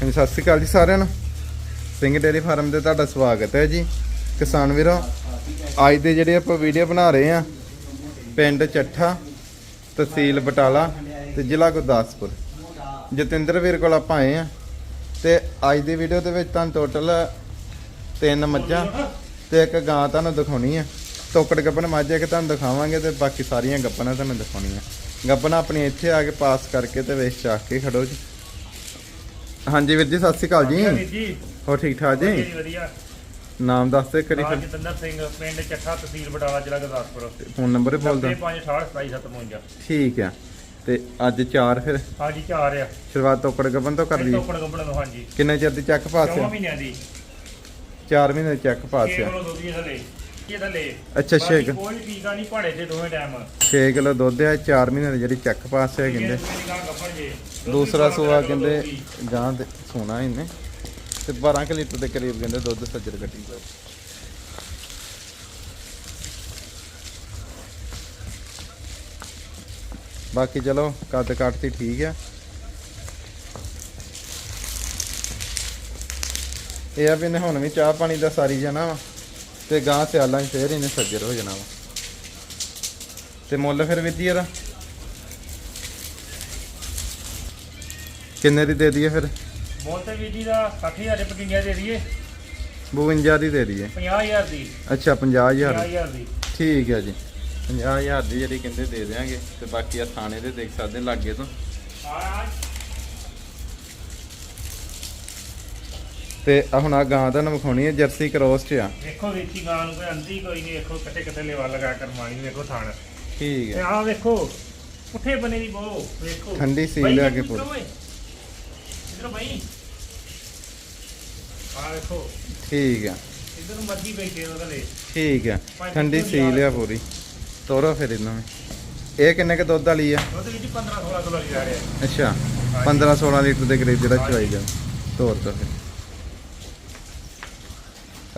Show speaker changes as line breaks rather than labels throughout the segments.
ਹਾਂਜੀ, ਸਤਿ ਸ਼੍ਰੀ ਅਕਾਲ ਜੀ ਸਾਰਿਆਂ ਨੂੰ। ਸਿੰਘ ਡੇਅਰੀ ਫਾਰਮ ਤੇ ਤੁਹਾਡਾ ਸਵਾਗਤ ਹੈ ਜੀ। ਕਿਸਾਨ ਵੀਰੋ, ਅੱਜ ਦੇ ਜਿਹੜੇ ਆਪਾਂ ਵੀਡੀਓ ਬਣਾ ਰਹੇ ਆ ਪਿੰਡ ਚੱਠਾ, ਤਹਿਸੀਲ ਬਟਾਲਾ ਤੇ ਜ਼ਿਲ੍ਹਾ ਗੁਰਦਾਸਪੁਰ। ਜਤਿੰਦਰ ਵੀਰ ਕੋਲ ਆਪਾਂ ਆਏ ਆ ਤੇ ਅੱਜ ਦੀ ਵੀਡੀਓ ਦੇ ਵਿੱਚ ਤੁਹਾਨੂੰ ਟੋਟਲ ਤਿੰਨ ਮੱਝਾਂ ਤੇ ਇੱਕ ਗਾਂ ਤੁਹਾਨੂੰ ਦਿਖਾਉਣੀ ਆ ਟੋਕੜ ਗੱਪਣ ਮੱਝ ਇੱਕ ਤੁਹਾਨੂੰ ਦਿਖਾਵਾਂਗੇ ਤੇ ਬਾਕੀ ਸਾਰੀਆਂ ਗੱਪਨਾਂ ਤੁਹਾਨੂੰ ਦਿਖਾਉਣੀਆਂ। ਗੱਪਣਾ ਆਪਣੀ ਇੱਥੇ ਆ ਕੇ ਪਾਸ ਕਰਕੇ ਤੇ ਵੇਚ ਚਾਕ ਕੇ ਖੜੋ ਜੀ। ਹਾਂਜੀ ਵੀਰ ਜੀ ਸਤਿ ਸ਼੍ਰੀ ਅਕਾਲ ਜੀ।
ਵੀਰ ਜੀ।
ਹੋਰ ਠੀਕ ਠਾਕ ਜੀ?
ਵਧੀਆ
ਨਾਮ ਦੱਸ ਦੇ ਕਰੀ
ਰਾਜ ਜਤਿੰਦਰ ਸਿੰਘ ਪਿੰਡ ਚੱਠਾ ਤਹਿਸੀਲ ਬਟਾਲਾ ਜ਼ਿਲ੍ਹਾ ਗੁਰਦਾਸਪੁਰ।
ਫੋਨ ਨੰਬਰ ਹੀ ਬੋਲ ਦੋ
95682757
ਠੀਕ ਆ। ਤੇ ਅੱਜ ਚਾਰ ਫਿਰ?
ਹਾਂਜੀ ਚਾਰ ਆ।
ਸ਼ੁਰੂਆਤ ਟੋਕੜ ਗੱਪਣ ਤੋਂ ਕਰ ਲਈ।
ਟੋਕੜ ਕੰਪਣ ਤੋਂ ਹਾਂਜੀ।
ਕਿੰਨੇ ਚਿਰ ਦੀ ਚੱਕ
ਚੌਵਾਂ
ਪਾਸਿਆ
ਮਹੀਨਿਆਂ ਦੀ।
4 ਮਹੀਨੇ ਦੀ ਚੱਕ
6
ਪਾਸਿਆ
ਕਿਲੋ ਹੀ ਥੱਲੇ।
ਅੱਛਾ, ਛੇ
ਬਾਕੀ
ਕਿ-
ਕੋਈ ਟੀਕਾ ਨਹੀਂ ਭਾੜੇ ਤੇ ਦੋਵੇਂ ਟਾਈਮ
6 ਕਿਲੋ ਦੁੱਧ ਆ 4 ਮਹੀਨੇ ਦੀ ਜਿਹੜੀ ਚੱਕ ਪਾਸਿਆ ਕਹਿੰਦੇ। ਦੂਸਰਾ ਸੂਆ ਕਹਿੰਦੇ ਗਾਂ ਦੇ ਸੋਨਾ ਇਹਨੇ। ਤੇ 12 ਕਿ ਲੀਟਰ ਦੇ ਕਰੀਬ ਕਹਿੰਦੇ ਦੁੱਧ ਸੱਜਰ ਗੱਡੀ ਦਾ ਬਾਕੀ ਚਲੋ ਕੱਦ ਕੱਟਤੀ ਠੀਕ ਆ। ਇਹ ਆ ਵੀ ਇਹਨੇ ਹੁਣ ਵੀ ਚਾਹ ਪਾਣੀ ਦਾ ਸਾਰੀ ਜਾਣਾ ਵਾ। ਤੇ ਗਾਂ ਸਿਆਲਾਂ 'ਚ ਫੇਰ ਇਹਨੇ ਸੱਜਰ ਹੋ ਜਾਣਾ ਵਾ। ਤੇ ਮੁੱਲ ਫਿਰ ਵਿੱਧੀ ਇਹਦਾ? ਕਿੰਨੇ ਦੀ ਦੇ ਦਈਏ ਫਿਰ?
ਮੋਲ ਤੇ ਜੀ ਦਾ 60000 ਦੇ ਪਟਿੰਗਿਆ ਦੇ ਦਈਏ।
52 ਦੀ ਦੇ ਦਈਏ।
50000 ਦੀ।
ਅੱਛਾ 50000 ਦੀ।
50000 ਦੀ।
ਠੀਕ ਹੈ ਜੀ। 50000 ਦੀ ਜਿਹੜੀ ਕਹਿੰਦੇ ਦੇ ਦੇਾਂਗੇ ਤੇ ਬਾਕੀ ਆ ਥਾਣੇ ਦੇ ਦੇਖ ਸਕਦੇ ਲਾਗੇ ਤੋਂ।
ਆ
ਤੇ ਆ ਹੁਣ ਆ ਗਾਂ ਦਾ ਨਮਖਾਉਣੀ ਹੈ ਜਰਸੀ ਕ੍ਰੋਸ ਚ ਆ।
ਵੇਖੋ ਵੇਚੀ ਗਾਂ ਨੂੰ ਕੋਈ ਅੰਦੀ ਕੋਈ ਨਹੀਂ ਵੇਖੋ ਕਿੱਥੇ ਕਿੱਥੇ ਲੈਵਾ ਲਗਾ ਕਰ ਮਾਣੀ ਵੇਖੋ ਥਾਣ।
ਠੀਕ
ਤੇ
ਹੈ
ਆਹ ਵੇਖੋ ਪੁੱਠੇ ਬਨੇ ਦੀ ਬੋ ਵੇਖੋ।
ਠੰਡੀ ਸੀਲ
ਬਾਈ
ਲਿਆ ਕੇ
ਇੱਧਰੋਂ। ਓਏ। ਇੱਧਰੋਂ ਬਾਈ। ਆਹ ਵੇਖੋ।
ਠੀਕ ਹੈ।
ਇੱਧਰ ਮੱਝੀ ਬੈਠੇ ਉਹਦੇ ਲਈ।
ਠੀਕ ਹੈ। ਠੰਡੀ ਸੀਲ ਆ ਪੂਰੀ। ਤੋਰੋ ਫਿਰ ਇਹਨਾਂ ਨੂੰ ਇਹ ਕਿੰਨੇ ਕ ਦੁੱਧ ਵਾਲੀ ਆ?
ਉਹਦੇ ਵਿੱਚ 15 16 ਕਿਲੋ ਲਿਆ ਰਿਹਾ।
ਅੱਛਾ। 15 16 ਲੀਟਰ ਦੇ ਕਰੀਬ ਜਿਹੜਾ ਚਵਾਈ ਜਾ ਤੋਰ ਫਿਰ।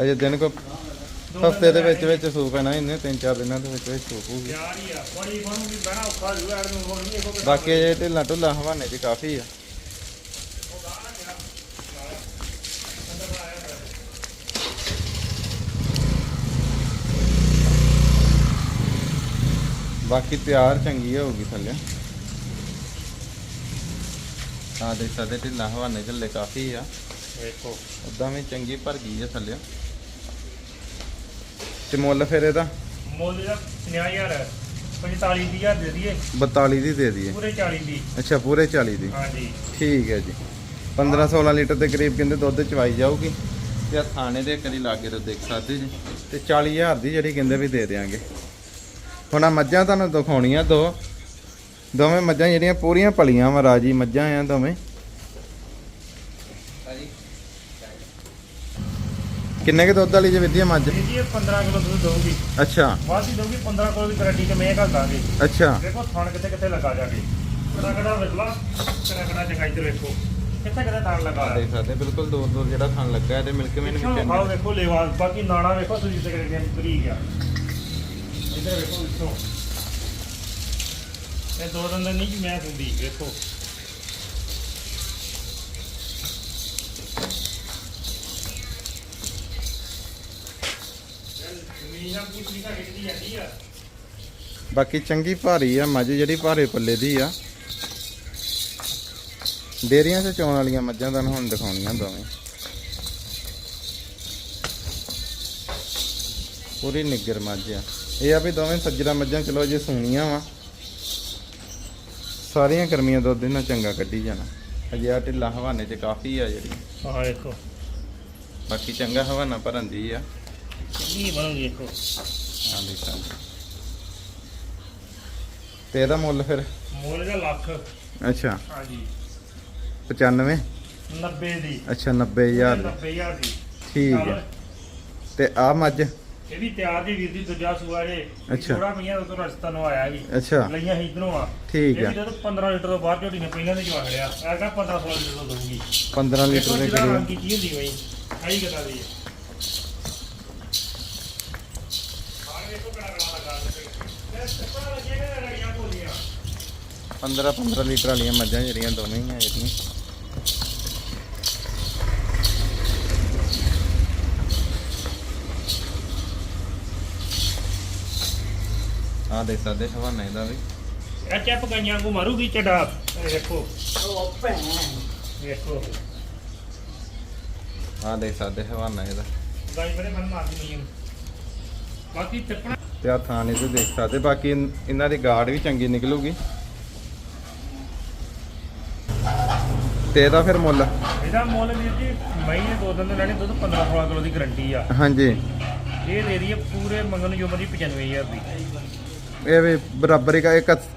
ਅਜੇ ਦਿਨ ਕੋ ਹਫ਼ਤੇ ਦੇ ਵਿੱਚ ਵਿੱਚ ਸੂਪ ਪੈਣਾ ਇਹਨੇ ਤਿੰਨ ਚਾਰ ਦਿਨਾਂ ਦੇ ਵਿੱਚ ਵਿੱਚ ਸੂਪ ਹੋਊਗੀ।
ਯਾਰ ਹੀ ਆ ਬੜੀ ਬਣੂਗੀ ਬਣਾ ਔਖਾ ਜੂ ਯਾਰ ਨੂੰ ਹੋਰ ਨਹੀਂ ਇਹੋ
ਬਾਕੀ ਇਹ ਢਿੱਲਾ ਢੁੱਲਾ ਹਵਾਨੇ ਚ ਕਾਫੀ ਆ। ਬਾਕੀ ਤਿਆਰ ਚੰਗੀ ਹੋਊਗੀ ਥੱਲੇ। ਆ ਦੇਖ ਸਕਦੇ ਢਿੱਲਾ ਹਵਾਨੇ ਝੱਲੇ ਕਾਫੀ ਆ।
ਵੇਖੋ।
ਉਦਾਂ ਵੀ ਚੰਗੀ ਭਰ ਗਈ ਆ ਥੱਲੇ। ਤੇ ਮੁੱਲ ਫਿਰ ਇਹਦਾ?
ਮੁੱਲ ਦਾ 50000 45000 ਦੇ ਦਈਏ।
42 ਦੀ ਦੇ ਦਈਏ।
ਪੂਰੇ 40 ਦੀ।
ਅੱਛਾ ਪੂਰੇ 40 ਦੀ।
ਹਾਂਜੀ।
ਠੀਕ ਹੈ ਜੀ। 15 16 ਲੀਟਰ ਦੇ ਕਰੀਬ ਕਹਿੰਦੇ ਦੁੱਧ ਚਵਾਈ ਜਾਊਗੀ। ਤੇ ਆ ਥਾਣੇ ਦੇ ਕਰੀ ਲਾਗੇ ਤੋਂ ਦੇਖ ਸਕਦੇ ਜੀ। ਤੇ 40000 ਦੀ ਜਿਹੜੀ ਕਹਿੰਦੇ ਵੀ ਦੇ ਦੇਾਂਗੇ ਹੁਣ ਆ ਮੱਝਾਂ ਤੁਹਾਨੂੰ ਦਿਖਾਉਣੀਆਂ ਦੋ। ਦੋਵੇਂ ਮੱਝਾਂ ਜਿਹੜੀਆਂ ਪੂਰੀਆਂ ਪਲੀਆਂ ਵਾ ਰਾਜੀ ਮੱਝਾਂ ਆ ਦੋਵੇਂ। ਕਿੰਨੇ ਕੇ ਦੁੱਧ ਵਾਲੀ ਜੇ ਵਿਧੀਆ ਮੱਝ?
ਜੀ ਜੀ ਇਹ 15 ਕਿਲੋ ਦੁੱਧ ਦਊਗੀ।
ਅੱਛਾ।
ਵਾਦੀ ਦਊਗੀ 15 ਕਿਲੋ ਦੀ ਗਾਰੰਟੀ ਤੇ ਮੈਂ ਘੱਲ ਦਾਂਗੇ।
ਅੱਛਾ।
ਦੇਖੋ ਥਣ ਕਿੱਥੇ ਕਿੱਥੇ ਲੱਗਾ ਜਾ ਕੇ ਕਿਹੜਾ ਕਿਹੜਾ ਵਿਰਲਾ ਕਿਹੜਾ ਕਿਹੜਾ ਚੰਗਾ ਇੱਧਰ ਵੇਖੋ। ਕਿੱਥੇ ਕਿੱਥੇ ਥਣ ਲੱਗਾ
ਆ ਦੇਖ ਸਕਦੇ ਬਿਲਕੁਲ ਦੂਰ ਦੂਰ ਜਿਹੜਾ ਥਣ ਲੱਗਾ ਹੈ ਤੇ ਮਿਲਕ ਮੈਨ ਵਿੱਚ
ਖਾਓ ਵੇਖੋ ਲੇਵਾ ਬਾਕੀ ਨਾਣਾ ਵੇਖੋ ਤੁਸੀਂ ਤੇ ਕਿਹੜੇ ਗਿਆ। ਇੱਧਰ ਵੇਖੋ ਵਿੱਚੋਂ ਇਹ ਦੋ ਦੰਦ ਨਹੀਂ ਜੀ ਮੈਂ ਹੁੰਦੀ ਵੇਖੋ ਮੀਨਾ ਪੁੱਛੀ ਕਾ ਕਿੱਡੀ ਜਾਂਦੀ ਆ
ਬਾਕੀ ਚੰਗੀ ਭਾਰੀ ਆ ਮੱਝ ਜਿਹੜੀ ਭਾਰੇ ਪੱਲੇ ਦੀ ਆ। ਡੇਰੀਆਂ 'ਚ ਚੋਣ ਵਾਲੀਆਂ ਮੱਝਾਂ ਤੁਹਾਨੂੰ ਹੁਣ ਦਿਖਾਉਣੀਆਂ ਦੋਵੇਂ। ਪੂਰੀ ਨਿੱਗਰ ਮੱਝ ਆ। ਇਹ ਆ ਵੀ ਦੋਵੇਂ ਸੱਜਰਾ ਮੱਝਾਂ ਚਲੋ ਜੇ ਸੂਣੀਆਂ ਵਾ। ਸਾਰੀਆਂ ਗਰਮੀਆਂ ਦੁੱਧ ਇਹਨਾਂ ਚੰਗਾ ਕੱਢੀ ਜਾਣਾ। ਅਜੇ ਆ ਢਿੱਲਾ ਹਵਾਨੇ 'ਚ ਕਾਫੀ ਆ ਜਿਹੜੀ।
ਆਹ ਵੇਖੋ।
ਬਾਕੀ ਚੰਗਾ ਹਵਾਨਾ ਭਰਨ ਦੀ ਆ।
ਕੀ ਬਣੂਗੀ
ਆ ਦੇਖਾਂ ਤੇ ਇਹਦਾ ਮੁੱਲ ਫਿਰ?
ਮੁੱਲ ਦਾ ਲੱਖ।
ਅੱਛਾ।
ਹਾਂਜੀ।
95
90 ਦੀ।
ਅੱਛਾ 90000 ਦੀ।
90000 ਦੀ।
ਠੀਕ ਹੈ। ਤੇ ਆ ਮੱਝ?
ਇਹ ਵੀ ਤਿਆਰ ਦੀ ਵੀਰ ਦੀ ਦੂਜਾ ਸੂਆ ਜੇ।
ਅੱਛਾ।
ਥੋੜਾ ਪਈਆਂ ਉਦੋਂ ਰਸਤਾ ਨੂੰ ਆਇਆ ਸੀ
ਅੱਛਾ।
ਲਈਆਂ ਸੀ ਇਧਰੋਂ ਆ।
ਠੀਕ ਹੈ।
ਜਦੋਂ 15 ਲੀਟਰ ਤੋਂ ਬਾਹਰ ਝੋਟੀ ਨੇ ਪਹਿਲਾਂ ਦੇ ਜਵਾ ਖੜਿਆ ਕਹਿੰਦਾ 15 16 ਲੀਟਰ ਤੋਂ ਦਊਗੀ।
15 ਲੀਟਰ ਦੇ ਕਰੀਬ।
ਕੀਤੀ ਹੁੰਦੀ ਬਈ। ਆਹੀ ਗੱਲਾਂ ਦੀ ਹੈ।
15 15 ਲੀਟਰ ਵਾਲੀਆਂ ਮੱਝਾਂ ਜਿਹੜੀਆਂ ਦੋਵੇਂ ਹੀ ਆ ਜਿਹੜੀਆਂ ਆ ਦੇਖ ਸਕਦੇ ਹਵਾਨਾ ਇਹਦਾ ਵੀ।
ਇਹ ਚੱਪ ਗਈਆਂ ਨੂੰ ਮਾਰੂਗੀ ਚੜਾ ਦੇਖੋ
ਉਹ ਭੈਣ
ਦੇਖੋ।
ਆ ਦੇਖ ਸਕਦੇ ਹਵਾਨਾ ਇਹਦਾ।
ਗਾਈ ਬਰੇ ਮਨ ਮਾਰਦੀ ਨਹੀਂ ਬਾਕੀ
ਤੇ ਆ ਥਾਂ ਇਹਦੇ ਦੇਖ ਸਕਦੇ ਬਾਕੀ ਇਹਨਾਂ ਦੀ ਗਾਰਡ ਵੀ ਚੰਗੀ ਨਿਕਲੂਗੀ। ਤੇ ਇਹਦਾ ਫਿਰ ਮੁੱਲ?
ਇਹਦਾ ਮੁੱਲ ਵੀਰ ਜੀ ਮਈ ਦੇ ਦੋ ਦਿਨ ਦੇ ਲੈਣੇ ਦੁੱਧ 15 16 ਕਿਲੋ ਦੀ ਗਰੰਟੀ ਆ।
ਹਾਂਜੀ।
ਇਹ ਦੇ ਦਈਏ ਪੂਰੇ ਮੰਗਣ ਜੋ ਮਦੀ 95000 ਦੀ।
ਇਹ ਵੀ ਬਰਾਬਰ ਹੀ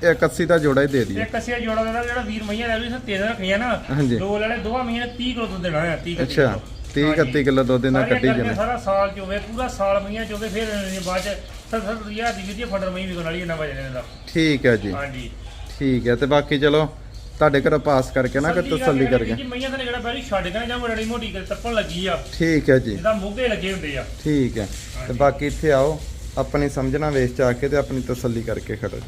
81 ਦਾ ਜੋੜਾ ਹੀ ਦੇ ਦਈਏ।
ਤੇ ਕਸਿਆ ਜੋੜਾ ਦਾ ਜਿਹੜਾ ਵੀਰ ਮਈਆਂ ਲੈ ਲਈ ਸੀ ਤਿੰਨ ਰੱਖੀਆਂ ਨਾ
ਹਾਂਜੀ।
ਦੋ ਲੈ ਲੈ ਦੋਵਾਂ ਮਈਆਂ ਨੇ 30 ਕਿਲੋ ਦੁੱਧ ਦੇਣਾ ਹੈ 30
ਅੱਛਾ 30 31 ਕਿਲੋ ਦੁੱਧ ਇਹਨਾਂ ਕੱਢੀ ਜਾਣਾ।
ਸਾਰਾ ਸਾਲ ਚੋਵੇ ਪੂਰਾ ਸਾਲ ਮਈਆਂ ਚੋਵੇ ਫਿਰ ਦੀ ਬਾਅਦ ਚ 70000 ਦੀ ਵੀਰ ਫੜਰ ਮਈ ਵਿਕਣ ਵਾਲੀ ਇਹਨਾਂ ਵਜਣੇ ਦਾ
ਠੀਕ ਹੈ ਜੀ।
ਹਾਂਜੀ।
ਠੀਕ ਹੈ ਤੇ ਬਾਕੀ ਚਲੋ ਤੁਹਾਡੇ ਘਰੋਂ ਪਾਸ ਕਰਕੇ ਨਾ ਕਿ ਤਸੱਲੀ ਕਰਕੇ।
ਜੀ ਮਈਆਂ ਤਾਂ ਜਿਹੜਾ ਪਹਿਲੀ ਛੱਡ ਕੇ ਨਾ ਜਾਂ ਬੜੀ ਮੋਟੀ ਕਰ ਲੱਗੀ ਆ।
ਠੀਕ ਹੈ ਜੀ।
ਇਹਦਾ ਮੋਗੇ ਲੱਗੇ ਹੁੰਦੇ ਆ।
ਠੀਕ ਹੈ। ਤੇ ਬਾਕੀ ਇੱਥੇ ਆਓ ਆਪਣੀ ਸਮਝਣਾ ਵੇਚ ਚਾ ਕੇ ਤੇ ਆਪਣੀ ਤਸੱਲੀ ਕਰਕੇ ਖੜੋ।